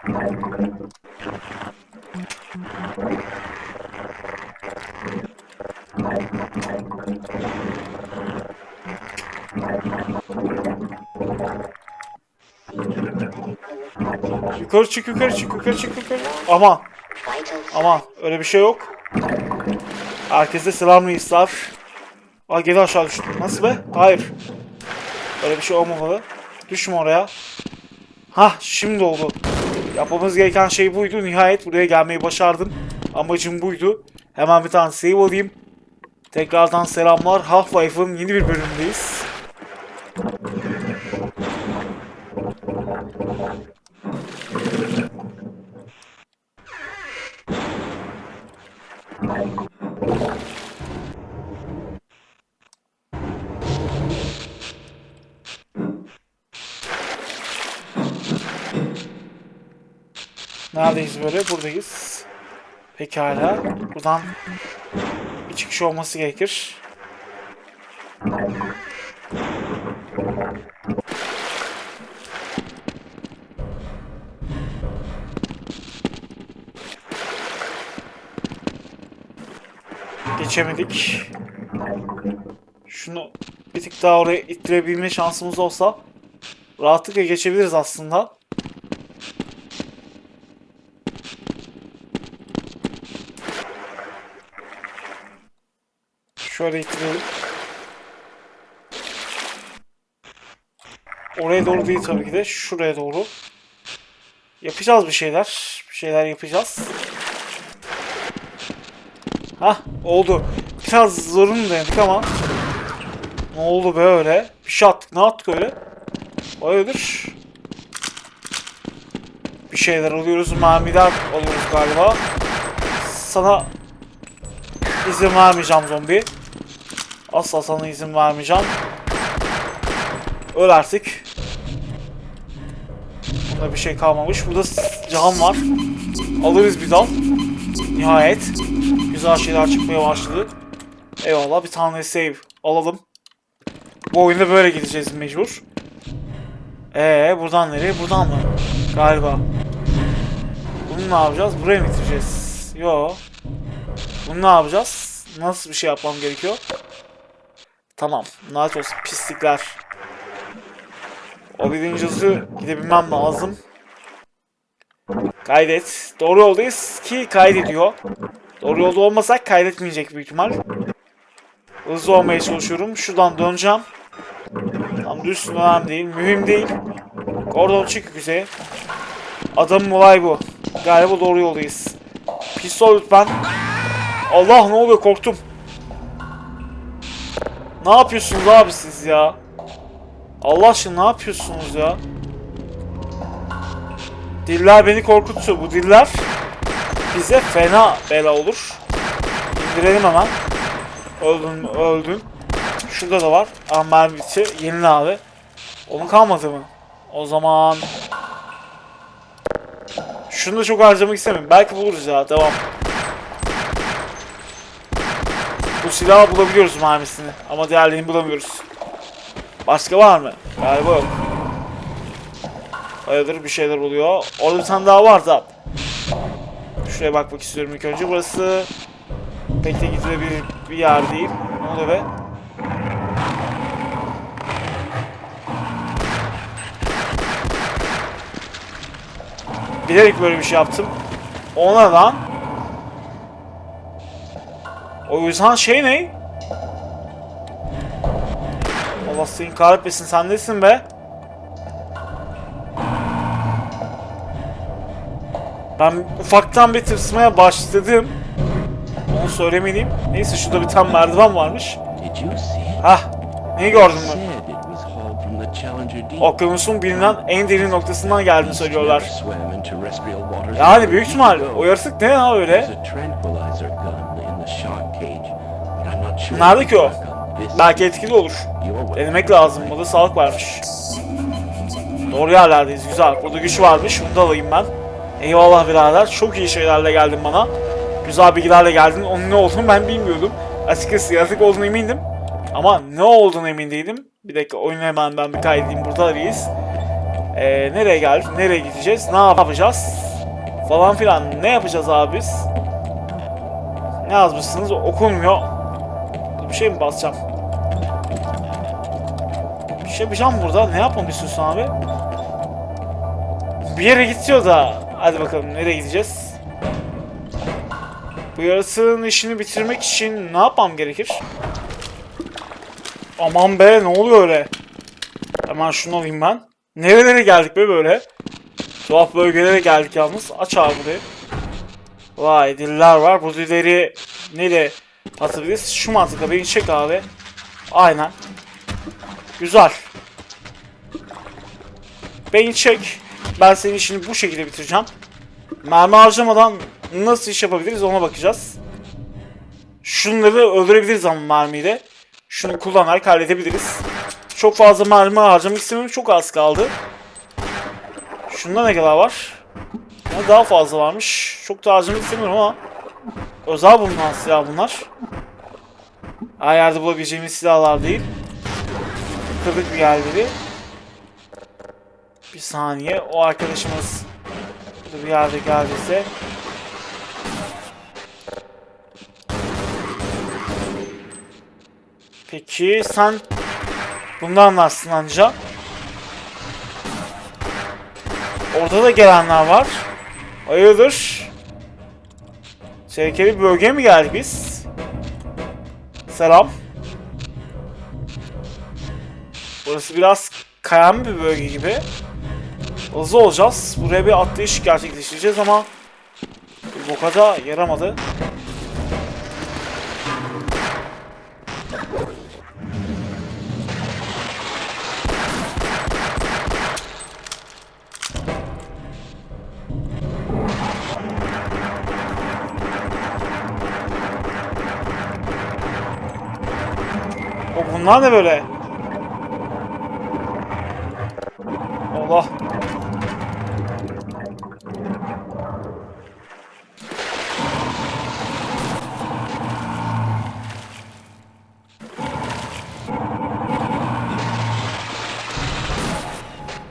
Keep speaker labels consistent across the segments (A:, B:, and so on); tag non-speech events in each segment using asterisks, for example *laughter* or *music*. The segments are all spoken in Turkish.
A: Yukarı çık yukarı çık yukarı çık yukarı. Aman aman öyle bir şey yok. Herkese selam reisler. Aa geri aşağı düştüm. Nasıl be? Hayır. Öyle bir şey olmamalı. Düşme oraya. Hah şimdi oldu. Yapmamız gereken şey buydu. Nihayet buraya gelmeyi başardım. Amacım buydu. Hemen bir tane save alayım. Tekrardan selamlar. Half-Life'ın yeni bir bölümündeyiz. Neredeyiz böyle? Buradayız. Pekala. Buradan bir çıkış olması gerekir. Geçemedik. Şunu bir tık daha oraya ittirebilme şansımız olsa rahatlıkla geçebiliriz aslında. Şöyle ittirelim. Oraya doğru değil tabii ki de. Şuraya doğru. Yapacağız bir şeyler. Bir şeyler yapacağız. Hah oldu. Biraz zorun dayandık ama. Ne oldu be öyle? Bir şey attık. Ne attık öyle? Hayırdır? Bir şeyler alıyoruz. Mermiler alıyoruz galiba. Sana izin vermeyeceğim zombi. Asla sana izin vermeyeceğim. Öl artık. Bunda bir şey kalmamış. Burada can var. Alırız bir dal. Nihayet. Güzel şeyler çıkmaya başladı. Eyvallah bir tane save alalım. Bu oyunda böyle gideceğiz mecbur. Ee buradan nereye? Buradan mı? Galiba. Bunu ne yapacağız? Buraya mı bitireceğiz? Yo. Bunu ne yapacağız? Nasıl bir şey yapmam gerekiyor? Tamam. Lanet olsun pislikler. O hızı gidebilmem lazım. Kaydet. Doğru yoldayız ki kaydediyor. Doğru yolda olmasak kaydetmeyecek büyük ihtimal. Hızlı olmaya çalışıyorum. Şuradan döneceğim. Tam düz önemli değil. Mühim değil. Oradan çık güzel. Adamın olay bu. Galiba doğru yoldayız. Pistol lütfen. Allah ne oluyor korktum. Ne yapıyorsunuz abi siz ya? Allah aşkına ne yapıyorsunuz ya? Diller beni korkutuyor. Bu diller bize fena bela olur. İndirelim hemen. Öldün öldün. Şurada da var. Ama mermi bitti. Yenile abi. Onun kalmadı mı? O zaman... Şunu da çok harcamak istemiyorum. Belki buluruz ya. Devam. Bu silahı bulabiliyoruz mermisini. Ama diğerlerini bulamıyoruz. Başka var mı? Galiba yok. Hayırdır bir şeyler oluyor. Orada bir tane daha var da. Şuraya bakmak istiyorum ilk önce. Burası pek de gidilebilir bir yer değil. Ne oluyor be? Bilerek böyle bir şey yaptım. Ona da o yüzden şey ne? Allah seni kahretmesin sen nesin be? Ben ufaktan bir tırsmaya başladım. Onu söylemeliyim. Neyse şurada bir tane merdiven varmış. Hah. Neyi gördün mü? Okyanusun bilinen en derin noktasından geldiğini söylüyorlar. Yani büyük ihtimal o yaratık ne ya öyle? Nerede ki o? Belki etkili olur. Denemek lazım. Burada sağlık varmış. Doğru yerlerdeyiz. Güzel. Burada güç varmış. Bunu da alayım ben. Eyvallah birader. Çok iyi şeylerle geldin bana. Güzel bilgilerle geldin. Onun ne olduğunu ben bilmiyordum. Açıkçası yaratık olduğunu emindim. Ama ne olduğunu emin değilim. Bir dakika oyunu hemen ben bir kaydedeyim. Burada arayız. Ee, nereye geldik? Nereye gideceğiz? Ne yapacağız? Falan filan. Ne yapacağız abi biz? Ne yazmışsınız? Okunmuyor. Bir şey mi basacağım? Bir şey yapacağım burada. Ne yapmamı istiyorsun abi? Bir yere gidiyor da. Hadi bakalım nereye gideceğiz? Bu yarısının işini bitirmek için ne yapmam gerekir? Aman be ne oluyor öyle? Hemen şunu alayım ben. Nerelere geldik be böyle? Tuhaf bölgelere geldik yalnız. Aç abi burayı. Vay diller var. Bu dilleri neyle atabiliriz? Şu mantıkla beni çek abi. Aynen. Güzel. Beni çek. Ben senin işini bu şekilde bitireceğim. Mermi harcamadan nasıl iş yapabiliriz ona bakacağız. Şunları öldürebiliriz ama mermiyle. Şunu kullanarak halledebiliriz. Çok fazla mermi harcamak istemiyorum. Çok az kaldı. Şunda ne kadar var? Daha fazla varmış. Çok da harcamak istemiyorum ama özel bulunan silah bunlar. Her yerde bulabileceğimiz silahlar değil. Kırdık bir yerleri. Bir saniye. O arkadaşımız bir yerde geldiyse. Peki sen bundan anlarsın anca. Orada da gelenler var. Hayırdır? Tehlikeli bir bölgeye mi geldik biz? Selam. Burası biraz kayan bir bölge gibi. Hızlı olacağız. Buraya bir atlayış gerçekleştireceğiz ama bu boka da yaramadı. Bunlar ne böyle? Allah.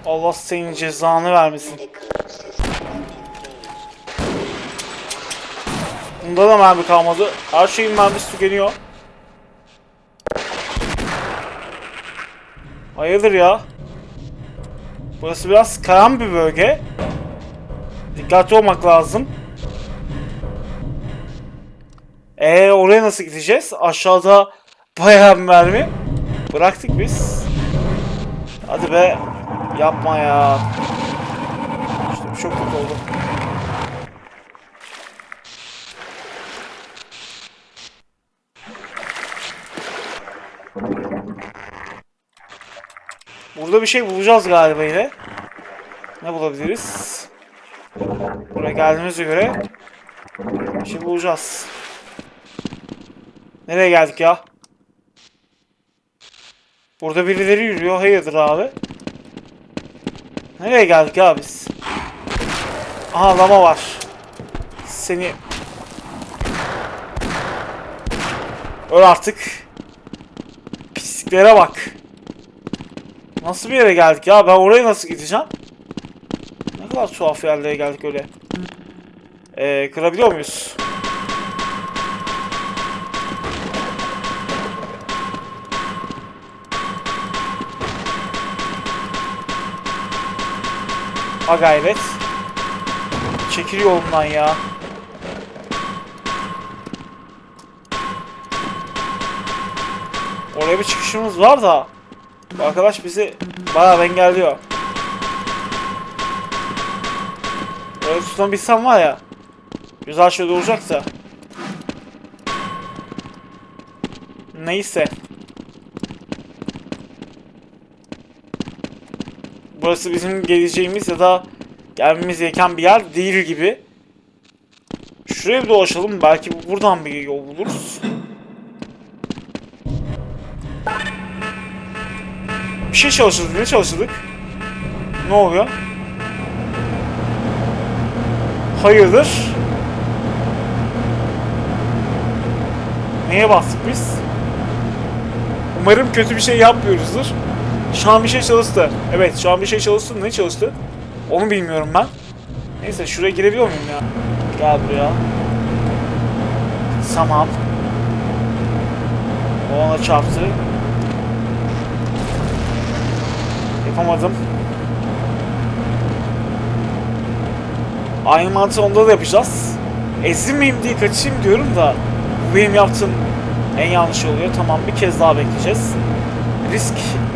A: Allah senin cezanı vermesin. Bunda da mermi kalmadı. Her şeyin mermisi tükeniyor. Hayırdır ya? Burası biraz karan bir bölge. Dikkatli olmak lazım. Ee oraya nasıl gideceğiz? Aşağıda bayağı bir mermi. Bıraktık biz. Hadi be. Yapma ya. İşte çok kötü oldu. Burada bir şey bulacağız galiba yine. Ne bulabiliriz? Buraya geldiğimize göre bir şey bulacağız. Nereye geldik ya? Burada birileri yürüyor. Hayırdır abi? Nereye geldik ya biz? Aha lama var. Seni... Öl artık. Pisliklere bak. Nasıl bir yere geldik ya? Ben oraya nasıl gideceğim? Ne kadar tuhaf yerlere geldik öyle. Ee, kırabiliyor muyuz? Ha gayret. Çekil yolumdan ya. Oraya bir çıkışımız var da. Bu arkadaş bizi bayağı engelliyor. Böyle tutabilsem var ya. Güzel şey de olacak da. Neyse. Burası bizim geleceğimiz ya da gelmemiz gereken bir yer değil gibi. Şuraya bir dolaşalım. Belki buradan bir yol buluruz. Şey çalıştırdık. Ne çalıştırdık? Ne oluyor? Hayırdır? Neye bastık biz? Umarım kötü bir şey yapmıyoruzdur. Şu an bir şey çalıştı. Evet şu an bir şey çalıştı. Ne çalıştı? Onu bilmiyorum ben. Neyse şuraya girebiliyor muyum ya? Gel buraya. Tamam. O ona çarptı. Yapamadım. Aynı mantığı onda da yapacağız. Ezilmeyeyim diye kaçayım diyorum da bu benim yaptığım en yanlış oluyor. Tamam bir kez daha bekleyeceğiz. Risk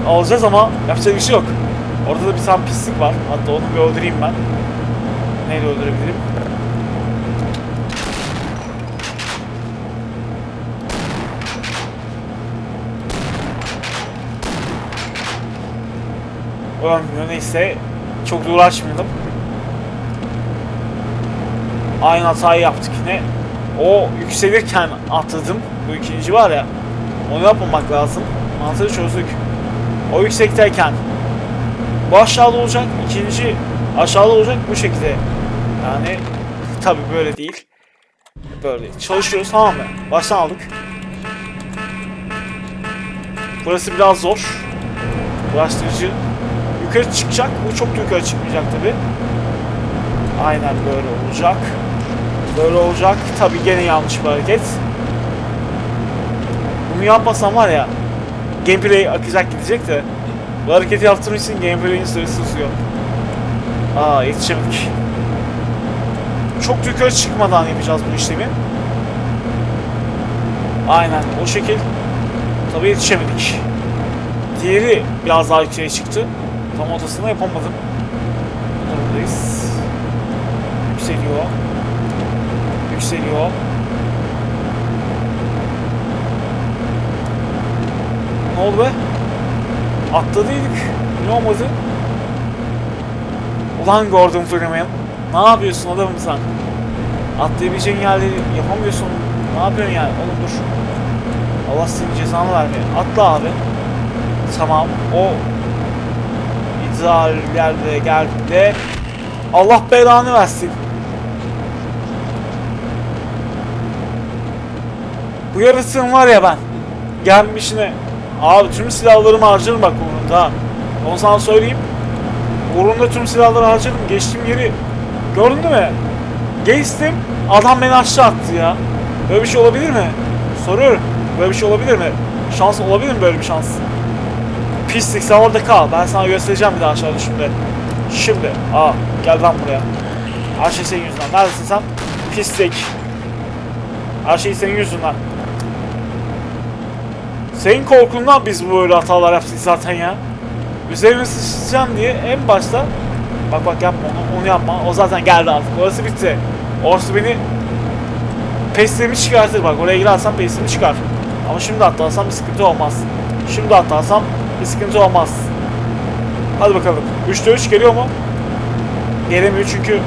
A: alacağız ama yapacak bir şey yok. Orada da bir tane pislik var. Hatta onu bir öldüreyim ben. Neyle öldürebilirim? Ölmüyor neyse. Çok da uğraşmayalım. Aynı hatayı yaptık yine. O yükselirken atladım. Bu ikinci var ya. Onu yapmamak lazım. Mantığı çözdük. O yüksekteyken bu aşağıda olacak. ikinci aşağıda olacak bu şekilde. Yani tabi böyle değil. Böyle. Çalışıyoruz tamam mı? Baştan aldık. Burası biraz zor. Uğraştırıcı. Yukarı çıkacak. Bu çok yukarı çıkmayacak tabi. Aynen böyle olacak. Böyle olacak. Tabi gene yanlış bir hareket. Bunu yapmasam var ya gameplay akacak gidecek de bu hareketi yaptığım için gameplay'in süresi uzuyor. Aa yetişemedik. Çok yukarı çıkmadan yapacağız bu işlemi. Aynen o şekil. Tabi yetişemedik. Diğeri biraz daha yükseğe çıktı. Tam ortasında yapamadım. Bu durumdayız. Yükseliyor. Yükseliyor. Ne oldu be? Atladıydık. Ne olmadı? Ulan Gordon Freeman. Ne yapıyorsun adamım sen? Atlayabileceğin yerleri yapamıyorsun. Ne yapıyorsun yani? Oğlum dur. Allah senin cezanı vermeye. Atla abi. Tamam. O ideal yerde geldiğinde Allah belanı versin. Bu yarısın var ya ben. Gelmişine. Abi tüm silahlarımı harcarım bak uğrunda. ha. Onu sana söyleyeyim. Uğrunda tüm silahları harcadım. Geçtiğim yeri gördün mi? Geçtim. Adam beni aşağı attı ya. Böyle bir şey olabilir mi? Soruyorum. Böyle bir şey olabilir mi? Şans olabilir mi böyle bir şans? Pislik sen orada kal. Ben sana göstereceğim bir daha aşağı şimdi. Şimdi. Aa gel lan buraya. Her şey senin yüzünden. Neredesin sen? Pislik. Her şey senin yüzünden. Senin korkundan biz böyle hatalar yaptık zaten ya. Üzerime sıçrayacağım diye en başta Bak bak yapma onu, onu yapma. O zaten geldi artık. Orası bitti. Orası beni peslerimi çıkartır bak. Oraya girersem peslerimi çıkar. Ama şimdi atlarsam bir sıkıntı olmaz. Şimdi atlarsam bir sıkıntı olmaz. Hadi bakalım. 3'te 3 geliyor mu? Gelemiyor çünkü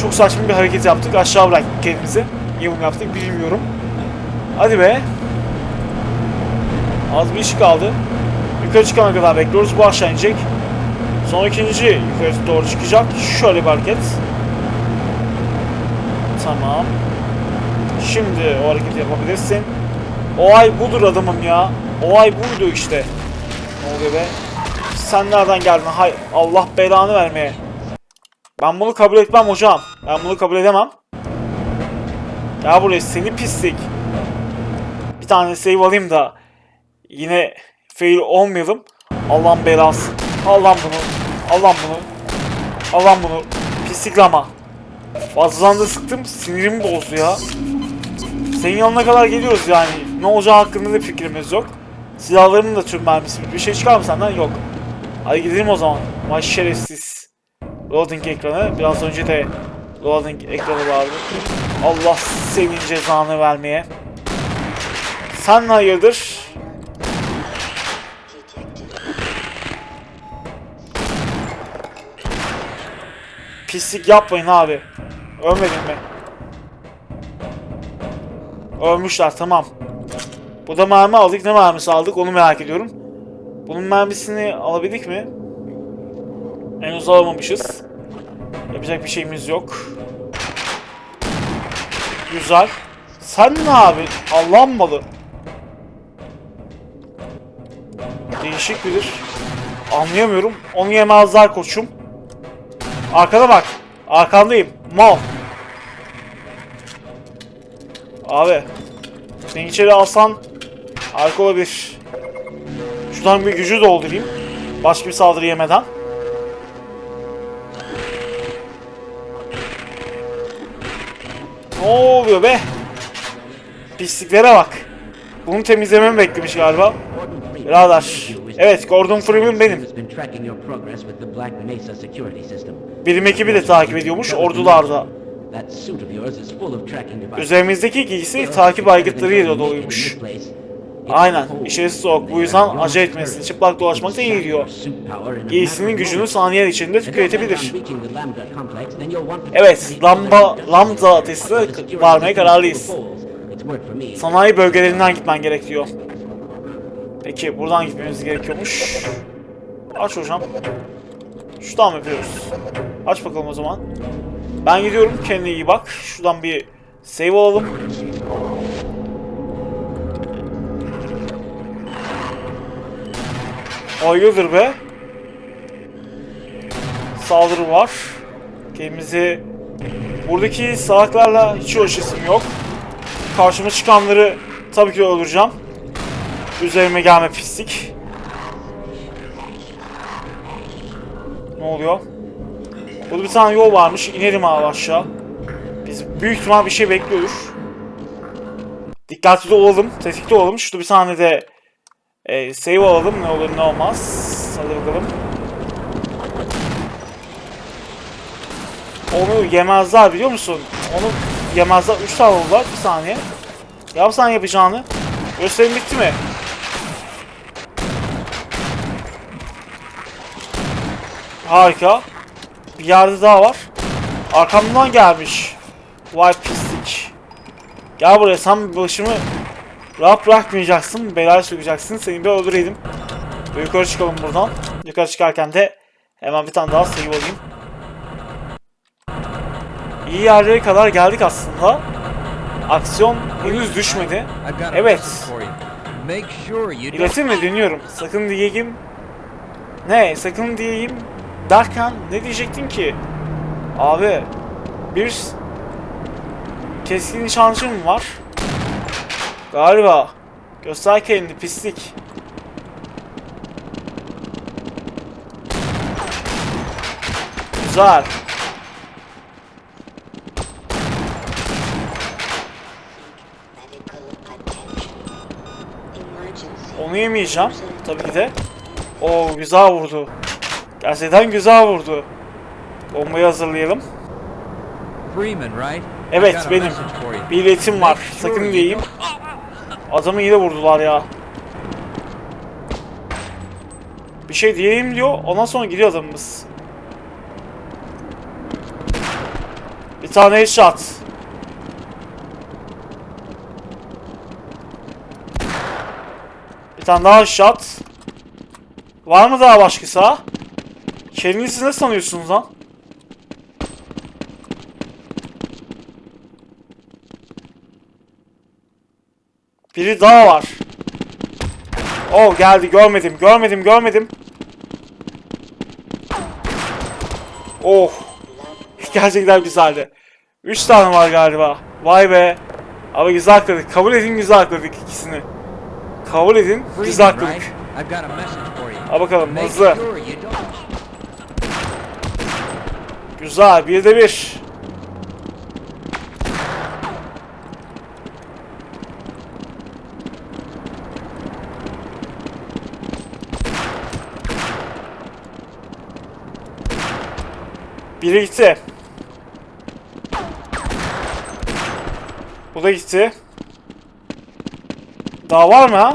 A: çok saçma bir hareket yaptık. Aşağı bıraktık kendimizi. Niye bunu yaptık bilmiyorum. Hadi be. Az bir iş kaldı. Yukarı çıkana kadar bekliyoruz. Bu aşağı inecek. Son ikinci yukarı doğru çıkacak. Şöyle bir hareket. Tamam. Şimdi o hareketi yapabilirsin. O ay budur adamım ya. O ay buydu işte. Ne be? Sen nereden geldin? Hay Allah belanı vermeye. Ben bunu kabul etmem hocam. Ben bunu kabul edemem. Ya buraya seni pislik. Bir tane save alayım da yine fail olmayalım. Allah'ın belası. Allah'ım bunu. Allah'ım bunu. Allah'ım bunu. Pisliklama. Fazladan da sıktım. Sinirimi bozdu ya. Senin yanına kadar geliyoruz yani. Ne olacağı hakkında da fikrimiz yok. Silahlarımın da tüm mermisi. Bir şey çıkar mı senden? Yok. Hadi gidelim o zaman. Vay şerefsiz. Loading ekranı. Biraz önce de loading ekranı vardı. Allah senin cezanı vermeye. Sen hayırdır? Pislik yapmayın abi. Ölmedin mi? Ölmüşler tamam. Bu da mermi aldık. Ne mermisi aldık onu merak ediyorum. Bunun mermisini alabildik mi? Henüz alamamışız. Yapacak bir şeyimiz yok. Güzel. Sen ne abi? Allah'ın malı. eşek bilir. Anlayamıyorum. Onu yemezler koçum. Arkana bak. Arkandayım. Mal. Abi. Beni içeri alsan harika olabilir. Şuradan bir gücü doldurayım. Başka bir saldırı yemeden. Ne oluyor be? Pisliklere bak. Bunu temizlememi beklemiş galiba. Birader. Evet Gordon Freeman benim. Bilim ekibi de takip ediyormuş ordularda. Üzerimizdeki giysi takip aygıtlarıyla doluymuş. Aynen. İçerisi soğuk. Bu yüzden acele etmesin. Çıplak dolaşmak da iyi diyor. Giysinin gücünü saniyeler içinde tüketebilir. Evet, lamba, lambda testine varmaya kararlıyız. Sanayi bölgelerinden gitmen gerekiyor. Peki buradan gitmemiz gerekiyormuş. Aç hocam. Şuradan mı yapıyoruz? Aç bakalım o zaman. Ben gidiyorum. Kendine iyi bak. Şuradan bir save alalım. Hayırdır be? Saldırı var. Kendimizi buradaki salaklarla hiç uğraşasım yok. Karşıma çıkanları tabii ki öldüreceğim. Üzerime gelme pislik. Ne oluyor? Burada bir tane yol varmış. İnelim abi aşağı. Biz büyük ihtimal bir şey bekliyoruz. Dikkatli olalım. Tetikte olalım. Şurada bir tane de e, save alalım. Ne olur ne olmaz. Hadi bakalım. Onu yemezler biliyor musun? Onu yemezler. 3 tane oldular. Bir saniye. Yapsan yapacağını. Gösterim bitti mi? Harika. Bir yerde daha var. Arkamdan gelmiş. Vay pislik. Gel buraya sen başımı rahat bırakmayacaksın. Belaya sokacaksın. Seni bir öldüreydim. Ve yukarı çıkalım buradan. Yukarı çıkarken de hemen bir tane daha save alayım. İyi yerlere kadar geldik aslında. Aksiyon henüz düşmedi. Evet. İletim mi dinliyorum. Sakın diyeyim. Ne? Sakın diyeyim derken ne diyecektin ki? Abi bir keskin nişancım var. Galiba. Göster kendini pislik. Güzel. Onu yemeyeceğim. Tabii ki de. Oo güzel vurdu. Gerçekten güzel vurdu. Bombayı hazırlayalım.
B: Freeman, right?
A: Evet, benim. Bir iletim var. Sakın diyeyim. Adamı yine vurdular ya. Bir şey diyeyim diyor. Ondan sonra gidiyor adamımız. Bir tane headshot. Bir tane daha headshot. Var mı daha başkası ha? Kendinizi ne sanıyorsunuz lan? Biri daha var. Oh geldi görmedim görmedim görmedim. Oh. *laughs* Gerçekten güzeldi. 3 tane var galiba. Vay be. Ama güzel kırdık. Kabul edin güzel kırdık ikisini. Kabul edin güzel
B: Freeman,
A: kırdık.
B: right? I've got a message for you.
A: Ha bakalım hızlı. Güzel bir de bir. Biri gitti. Bu da gitti. Daha var mı ha?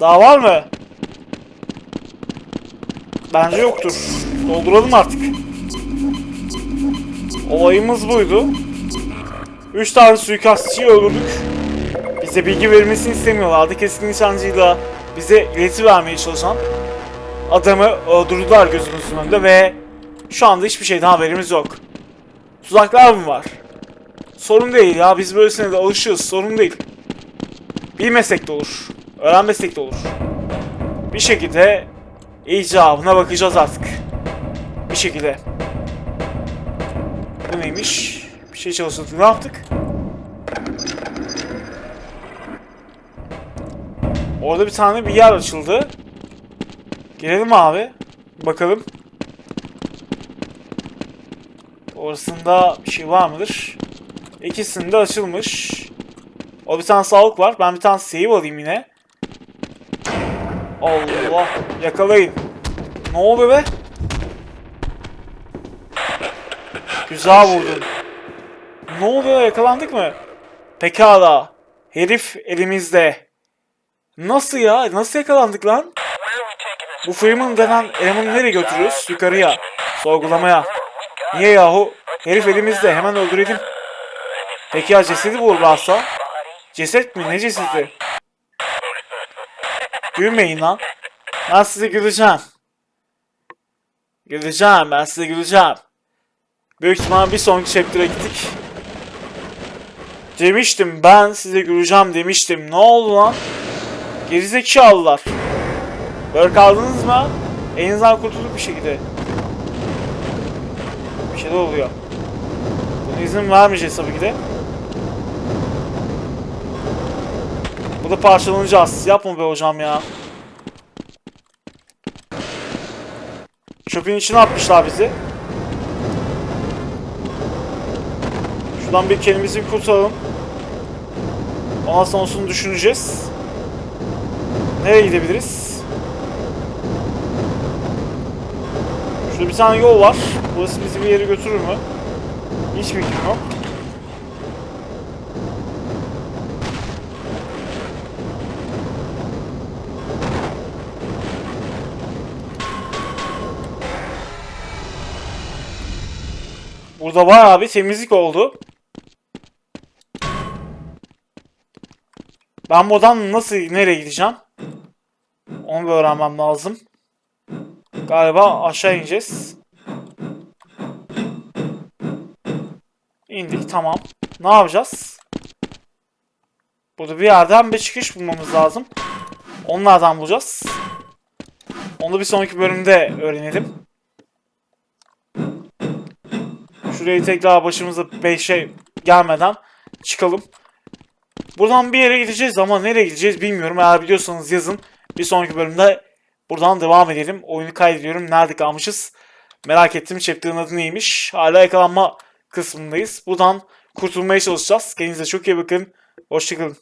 A: Daha var mı? Bence yoktur. Dolduralım artık. Olayımız buydu. 3 tane suikastçıyı öldürdük. Bize bilgi verilmesini istemiyorlardı. Keskin nişancıyla bize ileti vermeye çalışan adamı öldürdüler gözümüzün önünde ve şu anda hiçbir şeyden haberimiz yok. Tuzaklar mı var? Sorun değil ya biz böylesine de alışığız sorun değil. Bilmesek de olur. Öğrenmesek de olur. bir şekilde icabına bakacağız artık. Bir şekilde. Bu neymiş? Bir şey çalıştırdık. Ne yaptık? Orada bir tane bir yer açıldı. Gelelim abi. Bakalım. Orasında bir şey var mıdır? İkisinde açılmış. O bir tane sağlık var. Ben bir tane save alayım yine. Allah. Yakalayın. Ne oldu be? Güzel vurdun. Ne oluyor? Yakalandık mı? Pekala. Herif elimizde. Nasıl ya? Nasıl yakalandık lan? Bu Freeman denen elemanı nereye götürüyoruz? Yukarıya. Sorgulamaya. Niye yahu? Herif elimizde. Hemen öldürelim. Peki ya cesedi vururlarsa? Ceset mi? Ne cesedi? Gülmeyin lan. Ben size güleceğim. Güleceğim. Ben size güleceğim. Büyük ihtimal bir sonraki chapter'a gittik. Demiştim ben size güleceğim demiştim. Ne oldu lan? Gerizekalılar. Böyle kaldınız mı? Elinizden kurtulduk bir şekilde. Bir şeyler oluyor. İzin vermeyeceğiz tabii ki de. Bu da parçalanacağız. Yapma be hocam ya. Çöpün içine atmışlar bizi. Şuradan bir kendimizi bir. Ondan sonrasını düşüneceğiz. Nereye gidebiliriz? Şurada bir tane yol var. Burası bizi bir yere götürür mü? Hiç fikrim yok. Burada bayağı bir temizlik oldu. Ben buradan nasıl nereye gideceğim? Onu öğrenmem lazım. Galiba aşağı ineceğiz. İndik tamam. Ne yapacağız? Burada bir yerden bir çıkış bulmamız lazım. Onlardan bulacağız. Onu bir sonraki bölümde öğrenelim. Şurayı tekrar başımıza 5'e gelmeden çıkalım. Buradan bir yere gideceğiz ama nereye gideceğiz bilmiyorum. Eğer biliyorsanız yazın. Bir sonraki bölümde buradan devam edelim. Oyunu kaydediyorum. Nerede kalmışız? Merak ettim. Chapter'ın adı neymiş? Hala yakalanma kısmındayız. Buradan kurtulmaya çalışacağız. Kendinize çok iyi bakın. Hoşçakalın.